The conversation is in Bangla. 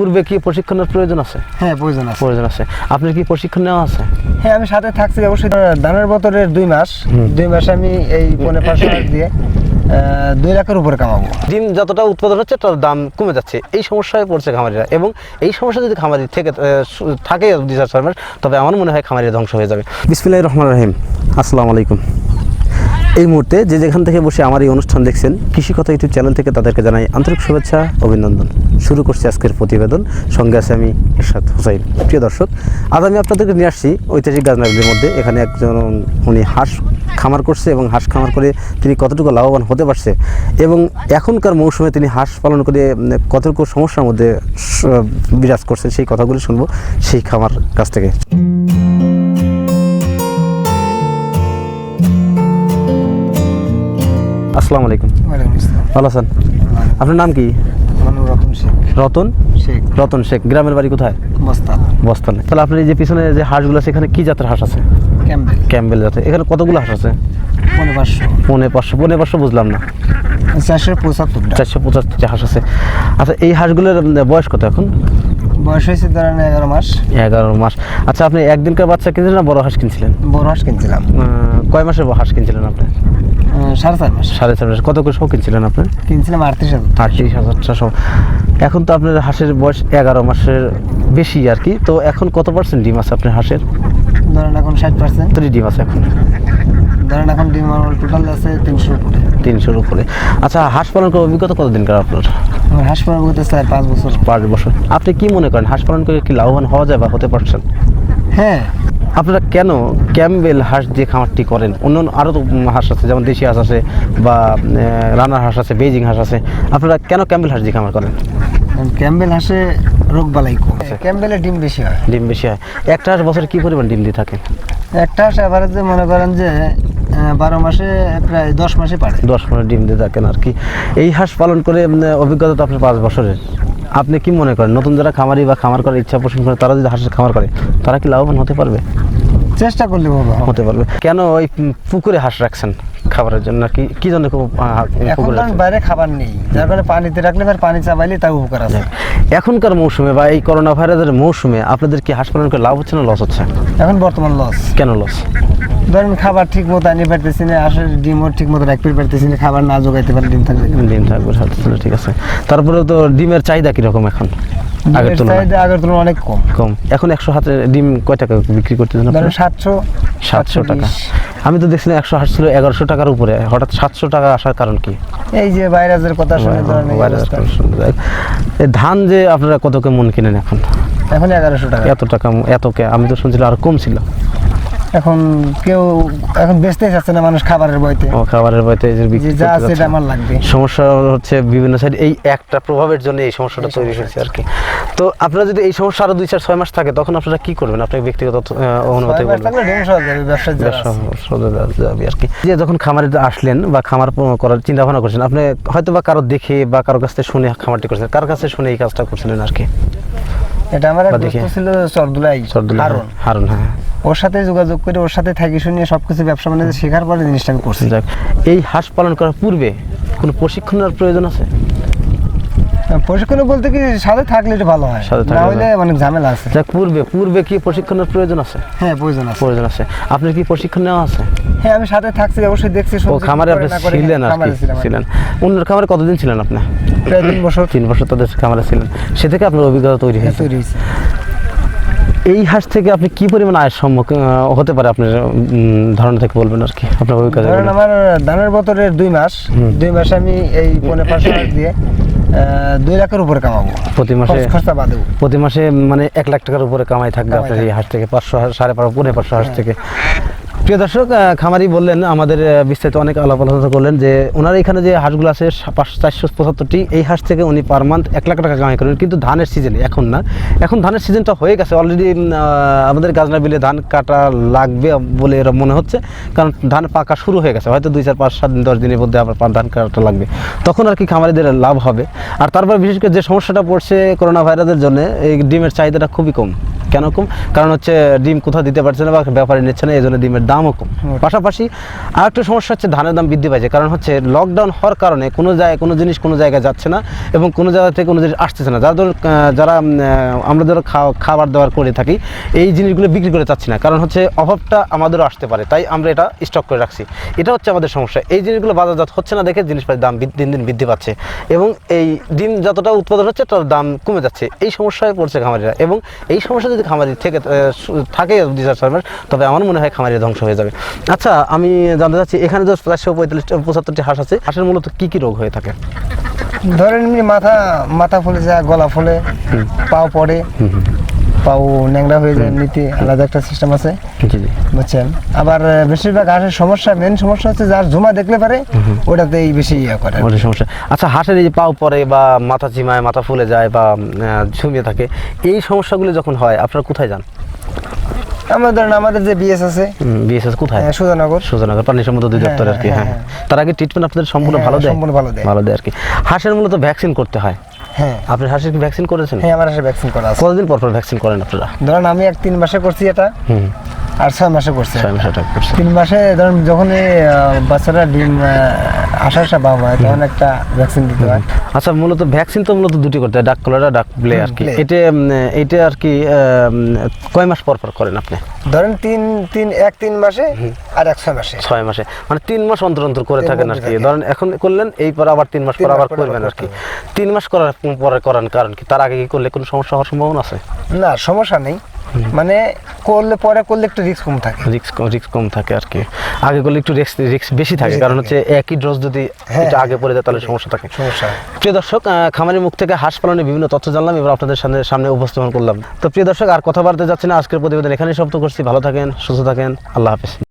পূর্বে কি প্রশিক্ষণের প্রয়োজন আছে? হ্যাঁ প্রয়োজন আছে। প্রয়োজন আছে। আপনার কি প্রশিক্ষণ নেওয়া আছে? হ্যাঁ আমি সাথে থাকছি অবশ্যই। ধানের বতরের দুই মাস। দুই মাসে আমি এই পনেরো পাঁচ মাস দিয়ে দুই লাখের উপরে কামাবো। ডিম যতটা উৎপাদন হচ্ছে তার দাম কমে যাচ্ছে। এই সমস্যায় পড়ছে খামারিরা। এবং এই সমস্যা যদি খামারি থেকে থাকে দুই চার তবে আমার মনে হয় খামারি ধ্বংস হয়ে যাবে। বিসমিল্লাহ রহমান রহিম। আসসালামু আলাইকুম। এই মুহূর্তে যে যেখান থেকে বসে আমার এই অনুষ্ঠান দেখছেন কৃষি কথা ইউটিউব চ্যানেল থেকে তাদেরকে জানাই আন্তরিক শুভেচ্ছা, অভিনন্দন। শুরু করছি আজকের প্রতিবেদন। সঙ্গে আছে আমি এরশাদ হুসাইন। প্রিয় দর্শক, আজ আমি আপনাদেরকে নিয়ে আসছি ঐতিহাসিক গাজনাগুলির মধ্যে। এখানে একজন, উনি হাঁস খামার করছে এবং হাঁস খামার করে তিনি কতটুকু লাভবান হতে পারছে এবং এখনকার মৌসুমে তিনি হাঁস পালন করে কতটুকু সমস্যার মধ্যে বিরাজ করছে সেই কথাগুলি শুনব সেই খামার কাছ থেকে। আসসালামু আলাইকুম। ভালো আছেন? আপনার নাম কি? রতন শেখ। রতন? শেখ। রতন শেখ। গ্রামের বাড়ি কোথায়? বস্তান। বস্তানে। তাহলে আপনার এই যে পিছনে যে হাঁসগুলো আছে এখানে কি জাতের হাঁস আছে? ক্যাম্বেল ক্যাম্বেল জাতের। এখানে কতগুলো হাঁস আছে? পনেরো পাঁচশো। পৌনে পাঁচশো। পৌনে পাঁচশো বুঝলাম না। চারশো পঁচাত্তর চারশো পঁচাশি হাঁস আছে। আচ্ছা এই হাঁসগুলোর বয়স কত এখন? বয়স হয়েছে ধরেন এগারো মাস। এগারো মাস। আচ্ছা আপনি একদিনকার বাচ্চা কিনছিলেন না বড় হাঁস কিনছিলেন? বড় হাঁস কিনছিলাম। কয় মাসের হাঁস কিনছিলেন আপনি? সাড়ে চার মাস। সাড়ে চার মাস। কত করে শো কিনছিলেন আপনি? কিনছিলাম আটত্রিশ হাজার আটত্রিশ হাজার ছশো। এখন তো আপনার হাঁসের বয়স এগারো মাসের বেশি আর কি। তো এখন কত পার্সেন্ট ডিম আছে আপনার হাঁসের? ধরেন এখন ষাট পার্সেন্ট কতটি ডিম আছে এখন? ধরেন এখন ডিম টোটাল আছে তিনশোর উপরে। তিনশোর উপরে। আচ্ছা হাঁস পালন করার অভিজ্ঞতা কতদিন কার আপনার? হাঁস পালন করতে চার পাঁচ বছর। পাঁচ বছর। আপনি কি মনে করেন হাঁস পালন করে কি লাভবান হওয়া যায় বা হতে পারছেন? হ্যাঁ। আপনারা কেন ক্যাম্বেল হাঁস দিয়ে খামারটি করেন? অন্য আরও তো হাঁস আছে যেমন দেশি হাঁস আছে বা রানার হাঁস আছে বেজিং হাঁস আছে। আপনারা কেন ক্যাম্বেল হাঁস দিয়ে খামার করেন? ক্যাম্বেল হাঁসে রোগ বালাই কম। ক্যাম্বেলের ডিম বেশি হয়। ডিম বেশি হয়। একটা হাঁস বছরে কি পরিমাণ ডিম দিয়ে থাকে একটা হাঁস অ্যাভারেজে মনে করেন যে বারো মাসে প্রায় দশ মাসে পারে। দশ পনেরো ডিম দিয়ে থাকেন আর কি। এই হাঁস পালন করে অভিজ্ঞতা তো আপনার পাঁচ বছরের। আপনি কি মনে করেন নতুন যারা খামারি বা খামার করার ইচ্ছা পোষণ করে তারা যদি হাঁসের খামার করে তারা কি লাভবান হতে পারবে? চেষ্টা করলে হতে পারবে। কেন ওই পুকুরে হাঁস রাখছেন খাবারের জন্য? কি কি জন্য খুব এখন? বাইরে খাবার নেই। যার কারণে পানিতে রাখলে পানি চাপাইলে তাও উপকার আছে। এখনকার মৌসুমে বা এই করোনা ভাইরাসের মৌসুমে আপনাদের কি হাঁস পালন করে লাভ হচ্ছে না লস হচ্ছে? এখন বর্তমান লস কেন লস ধরেন খাবার ঠিক মতো আনি পারতেছি না হাঁসের ডিমও ঠিক মতো রাখতে পারতেছি না খাবার না জোগাইতে পারে ডিম থাকবে ডিম থাকবে সাথে সাথে ঠিক আছে। তারপরে তো ডিমের চাহিদা কীরকম এখন? আগের তুলনায়? চাহিদা আগের তুলনায় অনেক কম। কম। এখন একশো হাতে ডিম কয় টাকা বিক্রি করতেছেন ধরেন সাতশো সাতশো টাকা। আমি তো দেখছিলাম একশো হাঁস ছিল এগারোশো টাকার উপরে। হঠাৎ সাতশো টাকা আসার কারণ কি? এই যে ভাইরাসের কথা শুনে ধান যে আপনারা কত কে মন কিনেন এখন? এখন এগারোশো টাকা। এত টাকা এত কে আমি তো শুনছিলাম আরও কম ছিল। এখন কেউ এখন বেচতেই চাচ্ছে না মানুষ খাবারের বইতে। ও খাবারের বইতে যে আছে এটা আমার লাগবে। সমস্যা হচ্ছে বিভিন্ন সাইড এই একটা প্রভাবের জন্য এই সমস্যাটা তৈরি হয়েছে আর কি। তো আপনারা যদি এই সমস্যা আরও দুই চার ছয় মাস থাকে তখন আপনারা কি করবেন? আপনার ব্যক্তিগত অনুমতি যাবে আর কি। যে যখন খামারে আসলেন বা খামার করার চিন্তা ভাবনা করছেন আপনি হয়তো বা কারও দেখে বা কারও কাছ থেকে শুনে খামারটি করছেন কার কাছে শুনে এই কাজটা করছিলেন আর কি। এটা আমার এক। দোস্ত ছিল চরদুলাই হারুন। হারুন হ্যাঁ ওর সাথে যোগাযোগ করে ওর সাথে থাকি শুনিয়ে সবকিছু ব্যবসা বাণিজ্য শেখার পরে জিনিসটা আমি করছি। এই হাঁস পালন করার পূর্বে কোনো প্রশিক্ষণের প্রয়োজন আছে? প্রশিক্ষণ বলতে কি সাথে থাকলে এটা ভালো হয়। সাথে না থাকলে হলে মানে ঝামেলা আছে। পূর্বে পূর্বে কি প্রশিক্ষণের প্রয়োজন আছে? হ্যাঁ প্রয়োজন আছে। প্রয়োজন আছে। আপনার কি প্রশিক্ষণ নেওয়া আছে? হ্যাঁ আমি সাথে থাকছি অবশ্যই দেখছি ও খামারে আপনি ছিলেন আর কি। ছিলেন অন্যের খামারে কতদিন ছিলেন আপনি? প্রায় তিন বছর। তিন বছর তাদের খামারে ছিলেন। সে থেকে আপনার অভিজ্ঞতা তৈরি হয়েছে? তৈরি হয়েছে। এই হাঁস থেকে আপনি কি পরিমাণ আয়ের সম্মুখীন হতে পারে আপনার ধারণা থেকে বলবেন আর কি? আপনার অভিজ্ঞতা ধরেন আমার ধানের বতরের দুই মাস। দুই মাসে আমি এই পনেরো পাঁচ মাস দিয়ে দুই লাখের উপরে কামাবো। প্রতি মাসে খরচা বাদেও প্রতি মাসে মানে এক লাখ টাকার উপরে কামাই থাকবে আপনার এই হাঁস থেকে পাঁচশো সাড়ে পাঁচশো পনেরো পাঁচশো হাঁস থেকে। প্রিয় দর্শক খামারি বললেন, আমাদের বিস্তারিত অনেক আলাপ আলোচনা করলেন যে ওনার এখানে যে হাঁসগুলো আছে চারশো পঁচাত্তরটি, এই হাঁস থেকে উনি পার মান্থ এক লাখ টাকা কামাই করেন। কিন্তু ধানের সিজনে এখন না। এখন ধানের সিজনটা হয়ে গেছে। অলরেডি আমাদের গাজনা বিলে ধান কাটা লাগবে বলে এরা মনে হচ্ছে। কারণ ধান পাকা শুরু হয়ে গেছে। হয়তো দুই, চার, পাঁচ, সাত দিন, দশ দিনের মধ্যে আবার ধান কাটা লাগবে। তখন আর কি খামারিদের লাভ হবে। আর তারপর বিশেষ করে যে সমস্যাটা পড়ছে করোনা ভাইরাসের জন্য, এই ডিমের চাহিদাটা খুবই কম। কেন কম? কারণ হচ্ছে ডিম কোথাও দিতে পারছে না বা ব্যাপারে নিচ্ছে না এই জন্য ডিমের দামও কম। পাশাপাশি আর একটা সমস্যা হচ্ছে ধানের দাম বৃদ্ধি পাইছে কারণ হচ্ছে লকডাউন হওয়ার কারণে কোনো জায়গায় কোনো জিনিস কোনো জায়গায় যাচ্ছে না এবং কোনো জায়গা থেকে কোনো জিনিস আসতেছে না। যার ধরুন যারা আমরা খাওয়া খাবার দাবার করে থাকি এই জিনিসগুলো বিক্রি করে চাচ্ছি না। কারণ হচ্ছে অভাবটা আমাদেরও আসতে পারে তাই আমরা এটা স্টক করে রাখছি। এটা হচ্ছে আমাদের সমস্যা। এই জিনিসগুলো বাজারজাত হচ্ছে না দেখে জিনিসপাতির দাম দিন দিন বৃদ্ধি পাচ্ছে এবং এই ডিম যতটা উৎপাদন হচ্ছে তার দাম কমে যাচ্ছে। এই সমস্যায় পড়ছে খামারিরা এবং এই সমস্যা যদি খামারি থেকে থাকে ডিজার ফার্মার তবে আমার মনে হয় খামারি ধ্বংস হয়ে যাবে। আচ্ছা আমি জানতে চাচ্ছি এখানে যে চারশো পঁয়তাল্লিশ পঁচাত্তরটি হাঁস আছে হাঁসের মূলত কী কী রোগ হয়ে থাকে? ধরেন মাথা মাথা ফুলে যায় গলা ফুলে পাও পড়ে। পাও ন্যাংরা হয়ে যায় এমনিতে আলাদা একটা সিস্টেম আছে। বুঝছেন? আবার বেশিরভাগ হাঁসের সমস্যা মেন সমস্যা হচ্ছে যার জমা দেখলে পারে ওটাতেই বেশি ইয়ে করে। ওটাই সমস্যা। আচ্ছা হাঁসের এই যে পাও পরে বা মাথা চিমায় মাথা ফুলে যায় বা ঝুমিয়ে থাকে এই সমস্যাগুলো যখন হয় আপনারা কোথায় যান? আমরা ধরেন আমাদের যে বিএস আছে বিএসএস কোথায়? আহ, সুজানগর। সুজানগর পানি সম্পদ অধিদপ্তর আর কি হ্যাঁ, হ্যাঁ। তার আগে ট্রিটমেন্ট আপনাদের সম্পূর্ণ হ্যাঁ, ভালো দেয়? সম্পূর্ণ ভালো দেয়। ভালো দেয় আর কি। হাঁসের মূলত ভ্যাকসিন করতে হয়। হ্যাঁ। আপনি হাঁসের ভ্যাকসিন করেছেন? হ্যাঁ আমার হাঁসের ভ্যাকসিন করা আছে। কতদিন পর পর ভ্যাকসিন করেন আপনারা? ধরেন আমি এক তিন মাসে করছি এটা হুম। আর ছয় মাসে করছি। ছয় মাস তিন মাসে ধরেন যখন বাচ্চারা ডিম আসা বাবা হয় তখন একটা ভ্যাকসিন দিতে হয়। আচ্ছা মূলত ভ্যাকসিন তো মূলত দুটি করতে হয় ডাক কলেরা ডাক প্লে আর কি। এটা এটা আর কি কয় মাস পর পর করেন আপনি? ধরেন তিন তিন এক তিন মাসে আর এক ছয় মাসে। ছয় মাসে। মানে তিন মাস অন্তর অন্তর করে থাকেন আর কি। ধরেন এখন করলেন এই পর আবার তিন মাস পর আবার করবেন আর কি। তিন মাস করার পরে করান কারণ কি? তার আগে কি করলে কোনো সমস্যা হওয়ার সম্ভাবনা আছে? না সমস্যা নেই। মানে করলে পরে করলে একটু রিস্ক কম থাকে। রিস্ক রিস্ক কম থাকে আর কি। আগে করলে একটু রিস্ক রিস্ক বেশি থাকে। কারণ হচ্ছে একই ডোজ যদি হ্যাঁ, এটা আগে পড়ে যায় তাহলে সমস্যা থাকে। সমস্যা। প্রিয় দর্শক খামারের মুখ থেকে হাঁস পালনের বিভিন্ন তথ্য জানলাম এবার আপনাদের সামনে সামনে উপস্থাপন করলাম। তো প্রিয় দর্শক আর কথা বাড়তে যাচ্ছি না। আজকের প্রতিবেদন এখানেই সমাপ্ত করছি। ভালো থাকেন সুস্থ থাকেন। আল্লাহ হাফিজ।